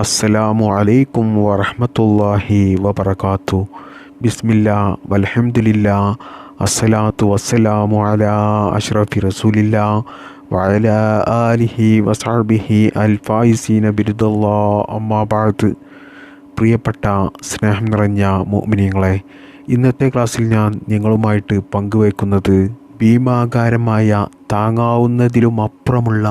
അസ്സലാമു അലൈക്കും വറഹ്മത്തുള്ളാഹി വബറകാത്തു. ബിസ്മില്ലാ വൽഹംദുലില്ലാ അസ്സലാത്തു വസ്സലാമു അലാ അഷ്റഫി റസൂലില്ലാ വഅല ആലിഹി വസഹബിഹി അൽ ഫായിസീന ബിരുദല്ലാ അമ്മാ ബഅദ്. പ്രിയപ്പെട്ട സ്നേഹം നിറഞ്ഞ മോമിനിയങ്ങളെ ഇന്നത്തെ ക്ലാസ്സിൽ ഞാൻ നിങ്ങളുമായിട്ട് പങ്കുവയ്ക്കുന്നത് ഭീമാകാരമായ താങ്ങാവുന്നതിലും അപ്പുറമുള്ള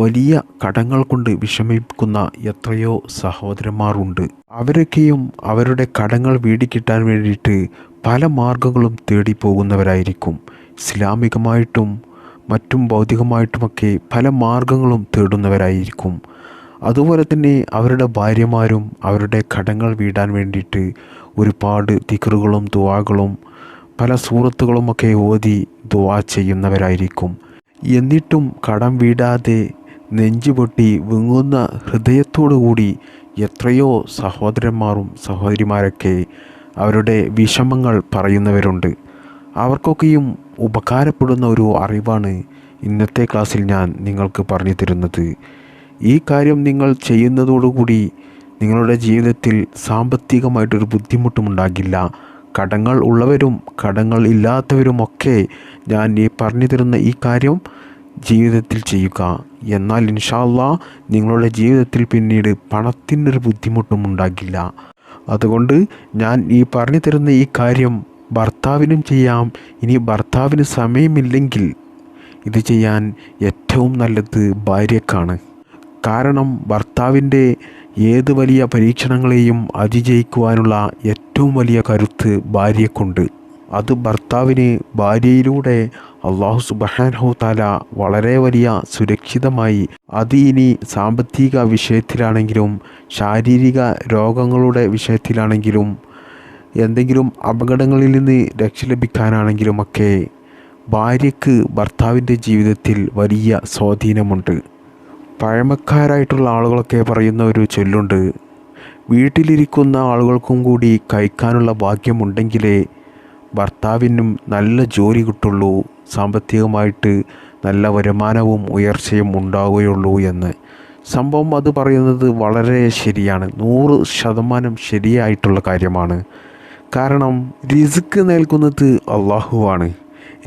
വലിയ കടങ്ങൾ കൊണ്ട് വിഷമിക്കുന്ന എത്രയോ സഹോദരന്മാരുണ്ട്. അവരൊക്കെയും അവരുടെ കടങ്ങൾ വീടിക്കിട്ടാൻ വേണ്ടിയിട്ട് പല മാർഗങ്ങളും തേടി പോകുന്നവരായിരിക്കും ഇസ്ലാമികമായിട്ടും മറ്റും ഭൗതികമായിട്ടുമൊക്കെ പല മാർഗങ്ങളും തേടുന്നവരായിരിക്കും. അതുപോലെ തന്നെ അവരുടെ ഭാര്യമാരും അവരുടെ കടങ്ങൾ വീടാൻ വേണ്ടിയിട്ട് ഒരുപാട് തിക്കറുകളും ദുവാകളും പല സൂറത്തുകളുമൊക്കെ ഓതി ദുവാ ചെയ്യുന്നവരായിരിക്കും. എന്നിട്ടും കടം വീടാതെ നെഞ്ചുപൊട്ടി വിങ്ങുന്ന ഹൃദയത്തോടു കൂടി എത്രയോ സഹോദരന്മാരും സഹോദരിമാരൊക്കെ അവരുടെ വിഷമങ്ങൾ പറയുന്നവരുണ്ട്. അവർക്കൊക്കെയും ഉപകാരപ്പെടുന്ന ഒരു അറിവാണ് ഇന്നത്തെ ക്ലാസ്സിൽ ഞാൻ നിങ്ങൾക്ക് പറഞ്ഞു തരുന്നത്. ഈ കാര്യം നിങ്ങൾ ചെയ്യുന്നതോടുകൂടി നിങ്ങളുടെ ജീവിതത്തിൽ സാമ്പത്തികമായിട്ടൊരു ബുദ്ധിമുട്ടും ഉണ്ടാകില്ല കടങ്ങൾ ഉള്ളവരും കടങ്ങൾ ഇല്ലാത്തവരുമൊക്കെ ഞാൻ ഈ പറഞ്ഞു തരുന്ന ഈ കാര്യം ജീവിതത്തിൽ ചെയ്യുക. എന്നാൽ ഇൻഷാല്ല നിങ്ങളുടെ ജീവിതത്തിൽ പിന്നീട് പണത്തിനൊരു ബുദ്ധിമുട്ടും ഉണ്ടാകില്ല. അതുകൊണ്ട് ഞാൻ ഈ പറഞ്ഞു തരുന്ന ഈ കാര്യം ഭർത്താവിനും ചെയ്യാം. ഇനി ഭർത്താവിന് സമയമില്ലെങ്കിൽ ഇത് ചെയ്യാൻ ഏറ്റവും നല്ലത് ഭാര്യക്കാണ്. കാരണം ഭർത്താവിന്റെ ഏത് വലിയ പരീക്ഷണങ്ങളെയും അതിജയിക്കുവാനുള്ള ഏറ്റവും വലിയ കരുത്ത് ഭാര്യക്കുണ്ട് അത് ഭർത്താവിന് ഭാര്യയിലൂടെ അള്ളാഹു സുബഹാൻഹു താല വളരെ വലിയ സുരക്ഷിതമായി. അത് ഇനി സാമ്പത്തിക വിഷയത്തിലാണെങ്കിലും ശാരീരിക രോഗങ്ങളുടെ വിഷയത്തിലാണെങ്കിലും എന്തെങ്കിലും അപകടങ്ങളിൽ നിന്ന് രക്ഷ ലഭിക്കാനാണെങ്കിലുമൊക്കെ ഭാര്യയ്ക്ക് ഭർത്താവിന്റെ ജീവിതത്തിൽ വലിയ സ്വാധീനമുണ്ട്. പഴമക്കാരായിട്ടുള്ള ആളുകളൊക്കെ പറയുന്ന ഒരു ചൊല്ലുണ്ട് വീട്ടിലിരിക്കുന്ന ആളുകൾക്കും കൂടി കഴിക്കാനുള്ള ഭാഗ്യമുണ്ടെങ്കിലേ ഭർത്താവിനും നല്ല ജോലി കിട്ടുള്ളൂ. സാമ്പത്തികമായിട്ട് നല്ല വരുമാനവും ഉയർച്ചയും ഉണ്ടാവുകയുള്ളൂ എന്ന്. സംഭവം അത് പറയുന്നത് വളരെ ശരിയാണ്. നൂറ് ശതമാനം ശരിയായിട്ടുള്ള കാര്യമാണ്. കാരണം റിസ്ക് നൽകുന്നത് അള്ളാഹുവാണ്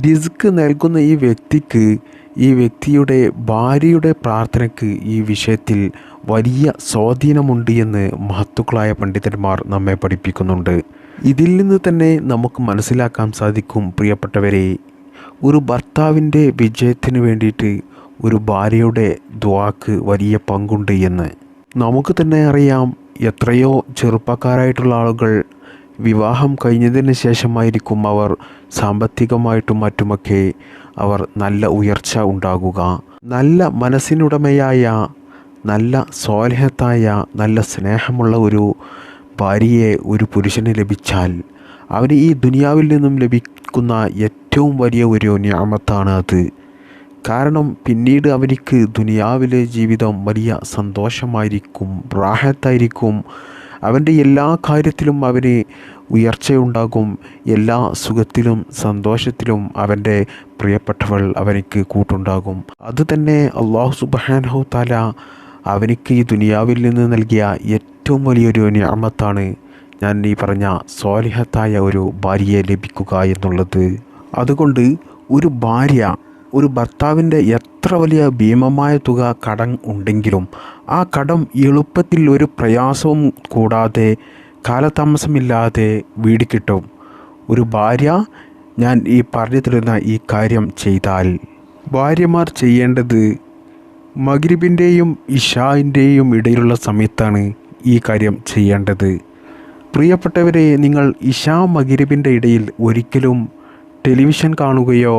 റിസ്ക് നൽകുന്ന ഈ വ്യക്തിക്ക് ഈ വ്യക്തിയുടെ ഭാര്യയുടെ പ്രാർത്ഥനയ്ക്ക് ഈ വിഷയത്തിൽ വലിയ സ്വാധീനമുണ്ട് എന്ന് മഹത്തുക്കളായ പണ്ഡിതന്മാർ നമ്മെ പഠിപ്പിക്കുന്നുണ്ട്. ഇതിൽ നിന്ന് തന്നെ നമുക്ക് മനസ്സിലാക്കാൻ സാധിക്കും പ്രിയപ്പെട്ടവരെ. ഒരു ഭർത്താവിന്റെ വിജയത്തിന് വേണ്ടിയിട്ട് ഒരു ഭാര്യയുടെ ദ്വാക്ക് വലിയ പങ്കുണ്ട് എന്ന്. നമുക്ക് തന്നെ അറിയാം എത്രയോ ചെറുപ്പക്കാരായിട്ടുള്ള ആളുകൾ വിവാഹം കഴിഞ്ഞതിന് ശേഷമായിരിക്കും അവർ സാമ്പത്തികമായിട്ടും മറ്റുമൊക്കെ അവർ നല്ല ഉയർച്ച ഉണ്ടാകുക. നല്ല മനസ്സിനുടമയായ നല്ല സ്വാലഹത്തായ നല്ല സ്നേഹമുള്ള ഒരു ഭാര്യയെ ഒരു പുരുഷന് ലഭിച്ചാൽ അവന് ഈ ദുനിയാവിൽ നിന്നും ലഭിക്കുന്ന ഏറ്റവും വലിയ ഒരു ഞാമത്താണ് അത്. കാരണം പിന്നീട് അവനിക്ക് ദുനിയാവിലെ ജീവിതം വലിയ സന്തോഷമായിരിക്കും റാഹത്തായിരിക്കും. അവന്റെ എല്ലാ കാര്യത്തിലും അവന് ഉയർച്ചയുണ്ടാകും എല്ലാ സുഖത്തിലും സന്തോഷത്തിലും അവന്റെ പ്രിയപ്പെട്ടവൾ അവനിക്ക് കൂട്ടുണ്ടാകും. അതുതന്നെ അള്ളാഹു സുബാൻഹു താല അവനിക്ക് ഈ ദുനിയാവിൽ നിന്ന് നൽകിയ ഏറ്റവും വലിയൊരു ഞാമത്താണ് ഞാൻ ഈ പറഞ്ഞ സ്വാലിഹത്തായ ഒരു ഭാര്യയെ ലഭിക്കുക എന്നുള്ളത്. അതുകൊണ്ട് ഒരു ഭാര്യ ഒരു ഭർത്താവിന്റെ എത്ര വലിയ ഭീമമായ തുക കടം ഉണ്ടെങ്കിലും ആ കടം എളുപ്പത്തിൽ ഒരു പ്രയാസവും കൂടാതെ കാലതാമസമില്ലാതെ വീട് കിട്ടും. ഒരു ഭാര്യ ഞാൻ ഈ പറഞ്ഞു തരുന്ന ഈ കാര്യം ചെയ്താൽ ഭാര്യമാർ ചെയ്യേണ്ടത് മഗ്രിബിന്റെയും ഇഷായിന്റെയും ഇടയിലുള്ള സമയത്താണ്. ഈ കാര്യം ചെയ്യേണ്ടത്. പ്രിയപ്പെട്ടവരെ നിങ്ങൾ ഇഷാ മഗ്രിബിന്റെ ഇടയിൽ ഒരിക്കലും ടെലിവിഷൻ കാണുകയോ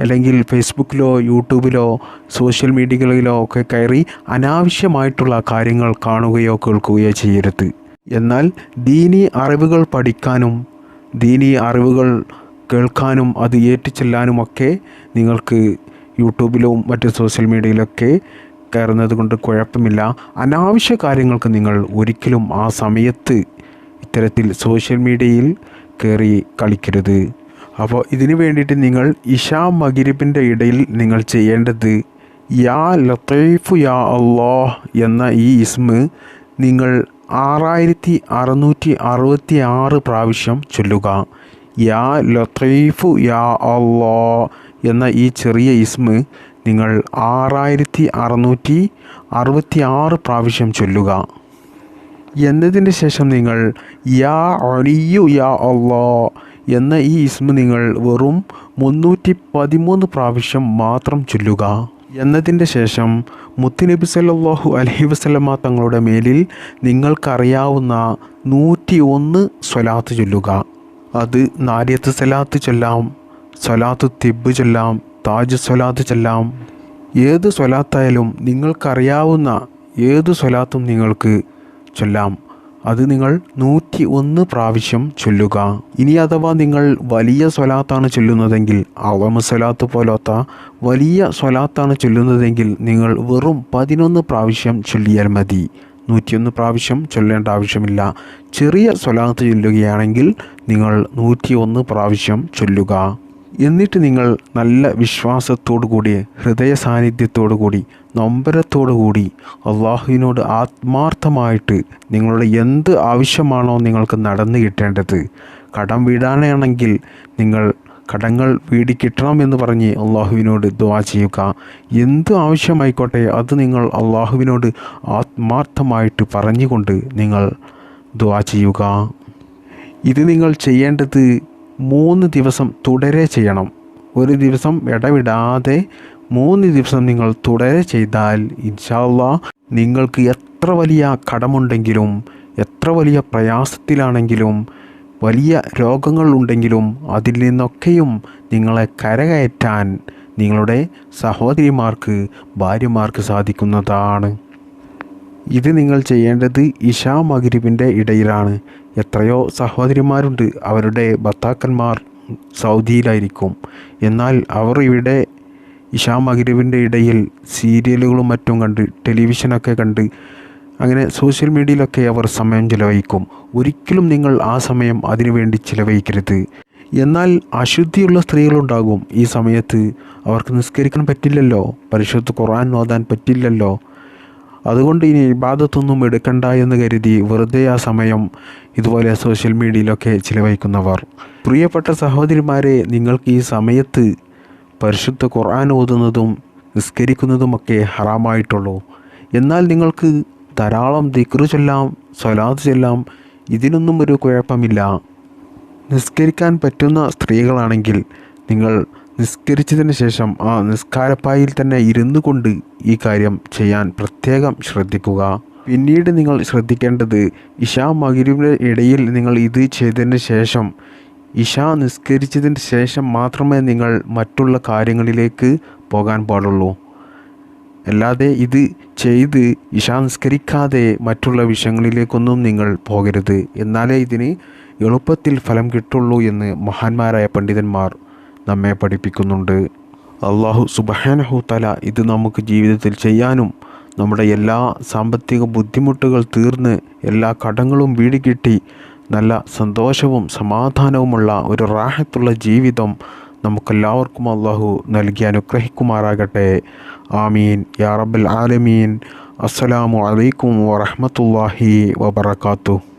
അല്ലെങ്കിൽ ഫേസ്ബുക്കിലോ യൂട്യൂബിലോ സോഷ്യൽ മീഡിയകളിലോ ഒക്കെ കയറി അനാവശ്യമായിട്ടുള്ള കാര്യങ്ങൾ കാണുകയോ കേൾക്കുകയോ ചെയ്യരുത്. എന്നാൽ ദീനി അറിവുകൾ പഠിക്കാനും ദീനി അറിവുകൾ കേൾക്കാനും അത് ഏറ്റുചെല്ലാനുമൊക്കെ നിങ്ങൾക്ക് യൂട്യൂബിലും മറ്റ് സോഷ്യൽ മീഡിയയിലൊക്കെ കയറുന്നത് കൊണ്ട് കുഴപ്പമില്ല. അനാവശ്യ കാര്യങ്ങൾക്ക് നിങ്ങൾ ഒരിക്കലും ആ സമയത്ത് ഇത്തരത്തിൽ സോഷ്യൽ മീഡിയയിൽ കയറി കളിക്കരുത്. അപ്പോൾ ഇതിന് വേണ്ടിയിട്ട് നിങ്ങൾ ഇഷാ മഗിരിബിന്റെ ഇടയിൽ നിങ്ങൾ ചെയ്യേണ്ടത് യാ ലത്തൈഫു യാ അള്ളാഹ് എന്ന ഈ ഇസ്മ് നിങ്ങൾ ആറായിരത്തി അറുന്നൂറ്റി അറുപത്തി ആറ് പ്രാവശ്യം ചൊല്ലുക. യാ ലത്തൈഫു യാ അള്ളാ എന്ന ഈ ചെറിയ ഇസ്മ് നിങ്ങൾ ആറായിരത്തി അറുന്നൂറ്റി അറുപത്തി ആറ് പ്രാവശ്യം ചൊല്ലുക. എന്നതിന് ശേഷം നിങ്ങൾ യാ അലിയു യാ അള്ളാ എന്ന ഈ ഇസ്മ നിങ്ങൾ വെറും മുന്നൂറ്റി പതിമൂന്ന് പ്രാവശ്യം മാത്രം ചൊല്ലുക. എന്നതിന്റെ ശേഷം മുത്തുനബി സല്ലാഹു അലഹി വസ്ലമ തങ്ങളുടെ മേലിൽ നിങ്ങൾക്കറിയാവുന്ന നൂറ്റി ഒന്ന് സ്വലാത്ത് ചൊല്ലുക. അത് നാരിയത്ത് സ്വലാത്ത് ചൊല്ലാം സ്വലാത്ത് തിബ് ചൊല്ലാം താജ് സ്വലാത്ത് ചെല്ലാം. ഏത് സ്വലാത്തായാലും നിങ്ങൾക്കറിയാവുന്ന ഏത് സ്വലാത്തും നിങ്ങൾക്ക് ചൊല്ലാം. അത് നിങ്ങൾ നൂറ്റി ഒന്ന് പ്രാവശ്യം ചൊല്ലുക. ഇനി അഥവാ നിങ്ങൾ വലിയ സ്വലാത്താണ് ചൊല്ലുന്നതെങ്കിൽ അവമ സ്വലാത്ത് പോലത്ത വലിയ സ്വലാത്താണ് ചൊല്ലുന്നതെങ്കിൽ നിങ്ങൾ വെറും പതിനൊന്ന് പ്രാവശ്യം ചൊല്ലിയാൽ മതി. നൂറ്റിയൊന്ന് പ്രാവശ്യം ചൊല്ലേണ്ട ആവശ്യമില്ല. ചെറിയ സ്വലാത്ത് ചൊല്ലുകയാണെങ്കിൽ നിങ്ങൾ നൂറ്റിയൊന്ന് പ്രാവശ്യം ചൊല്ലുക. എന്നിട്ട് നിങ്ങൾ നല്ല വിശ്വാസത്തോടു കൂടി ഹൃദയ സാന്നിധ്യത്തോടു കൂടി നൊമ്പരത്തോടു കൂടി അള്ളാഹുവിനോട് ആത്മാർത്ഥമായിട്ട് നിങ്ങളുടെ എന്ത് ആവശ്യമാണോ നിങ്ങൾക്ക് നടന്നു കിട്ടേണ്ടത്. കടം വീടാനാണെങ്കിൽ നിങ്ങൾ കടങ്ങൾ വീടി കിട്ടണമെന്ന് പറഞ്ഞ് അള്ളാഹുവിനോട് ദുവാ ചെയ്യുക. എന്ത് ആവശ്യമായിക്കോട്ടെ അത് നിങ്ങൾ അള്ളാഹുവിനോട് ആത്മാർത്ഥമായിട്ട് പറഞ്ഞുകൊണ്ട് നിങ്ങൾ ദുവാ ചെയ്യുക. ഇത് നിങ്ങൾ ചെയ്യേണ്ടത് മൂന്ന് ദിവസം തുടരെ ചെയ്യണം. ഒരു ദിവസം ഇടവിടാതെ മൂന്ന് ദിവസം നിങ്ങൾ തുടരെ ചെയ്താൽ ഇൻഷാല്ല നിങ്ങൾക്ക് എത്ര വലിയ കടമുണ്ടെങ്കിലും എത്ര വലിയ പ്രയാസത്തിലാണെങ്കിലും വലിയ രോഗങ്ങൾ ഉണ്ടെങ്കിലും അതിൽ നിന്നൊക്കെയും നിങ്ങളെ കരകയറ്റാൻ നിങ്ങളുടെ സഹോദരിമാർക്ക് ഭാര്യമാർക്ക് സാധിക്കുന്നതാണ്. ഇത് നിങ്ങൾ ചെയ്യേണ്ടത് ഇഷാ മഗ്രിബിന്റെ ഇടയിലാണ്. എത്രയോ സഹോദരിമാരുണ്ട്. അവരുടെ ഭർത്താക്കന്മാർ സൗദിയിലായിരിക്കും. എന്നാൽ അവർ ഇവിടെ ഇഷാ മഗ്രിബിന്റെ ഇടയിൽ സീരിയലുകളും മറ്റും കണ്ട് ടെലിവിഷനൊക്കെ കണ്ട് അങ്ങനെ സോഷ്യൽ മീഡിയയിലൊക്കെ അവർ സമയം ചിലവഴിക്കും. ഒരിക്കലും നിങ്ങൾ ആ സമയം അതിനുവേണ്ടി ചിലവഴിക്കരുത്. എന്നാൽ അശുദ്ധിയുള്ള സ്ത്രീകളുണ്ടാകും. ഈ സമയത്ത് അവർക്ക് നിസ്കരിക്കാൻ പറ്റില്ലല്ലോ. പരിശുദ്ധ ഖുർആൻ ഓതാൻ പറ്റില്ലല്ലോ. അതുകൊണ്ട് ഇനി ഇബാദത്തൊന്നും എടുക്കണ്ട എന്ന് കരുതി വെറുതെ ആ സമയം ഇതുപോലെ സോഷ്യൽ മീഡിയയിലൊക്കെ ചിലവഴിക്കുന്നവർ. പ്രിയപ്പെട്ട സഹോദരിമാരെ നിങ്ങൾക്ക് ഈ സമയത്ത് പരിശുദ്ധ ഖുർആൻ ഓതുന്നതും നിസ്കരിക്കുന്നതുമൊക്കെ ഹറാമായിട്ടുള്ളൂ. എന്നാൽ നിങ്ങൾക്ക് ധാരാളം ദിക്റ് ചൊല്ലാം സ്വലാത്ത് ചൊല്ലാം ഇതിനൊന്നും ഒരു കുഴപ്പമില്ല. നിസ്കരിക്കാൻ പറ്റുന്ന സ്ത്രീകളാണെങ്കിൽ നിങ്ങൾ നിസ്കരിച്ചതിന് ശേഷം ആ നിസ്കാരപ്പായിൽ തന്നെ ഇരുന്നു കൊണ്ട് ഈ കാര്യം ചെയ്യാൻ പ്രത്യേകം ശ്രദ്ധിക്കുക. പിന്നീട് നിങ്ങൾ ശ്രദ്ധിക്കേണ്ടത് ഇഷാ മകരിയുടെ ഇടയിൽ നിങ്ങൾ ഇത് ചെയ്തതിന് ശേഷം ഇഷാ നിസ്കരിച്ചതിന് ശേഷം മാത്രമേ നിങ്ങൾ മറ്റുള്ള കാര്യങ്ങളിലേക്ക് പോകാൻ പാടുള്ളൂ. അല്ലാതെ ഇത് ചെയ്ത് ഇഷാ നിസ്കരിക്കാതെ മറ്റുള്ള വിഷയങ്ങളിലേക്കൊന്നും നിങ്ങൾ പോകരുത്. എന്നാലേ ഇതിന് എളുപ്പത്തിൽ ഫലം കിട്ടുള്ളൂ എന്ന് മഹാന്മാരായ പണ്ഡിതന്മാർ നമ്മെ പഠിപ്പിക്കുന്നുണ്ട്. അള്ളാഹു സുബഹാനഹു തല ഇത് നമുക്ക് ജീവിതത്തിൽ ചെയ്യാനും നമ്മുടെ എല്ലാ സാമ്പത്തിക ബുദ്ധിമുട്ടുകൾ തീർന്ന് എല്ലാ കടങ്ങളും വീട് കിട്ടി നല്ല സന്തോഷവും സമാധാനവുമുള്ള ഒരു റാഹത്തുള്ള ജീവിതം നമുക്കെല്ലാവർക്കും അള്ളാഹു നൽകി അനുഗ്രഹിക്കുമാറാകട്ടെ. ആമീൻ. യാ റബ്ബൽ ആലമീൻ. അസ്സലാമു അലൈക്കും വറഹ്മത്തുള്ളാഹി വബറകാതുഹു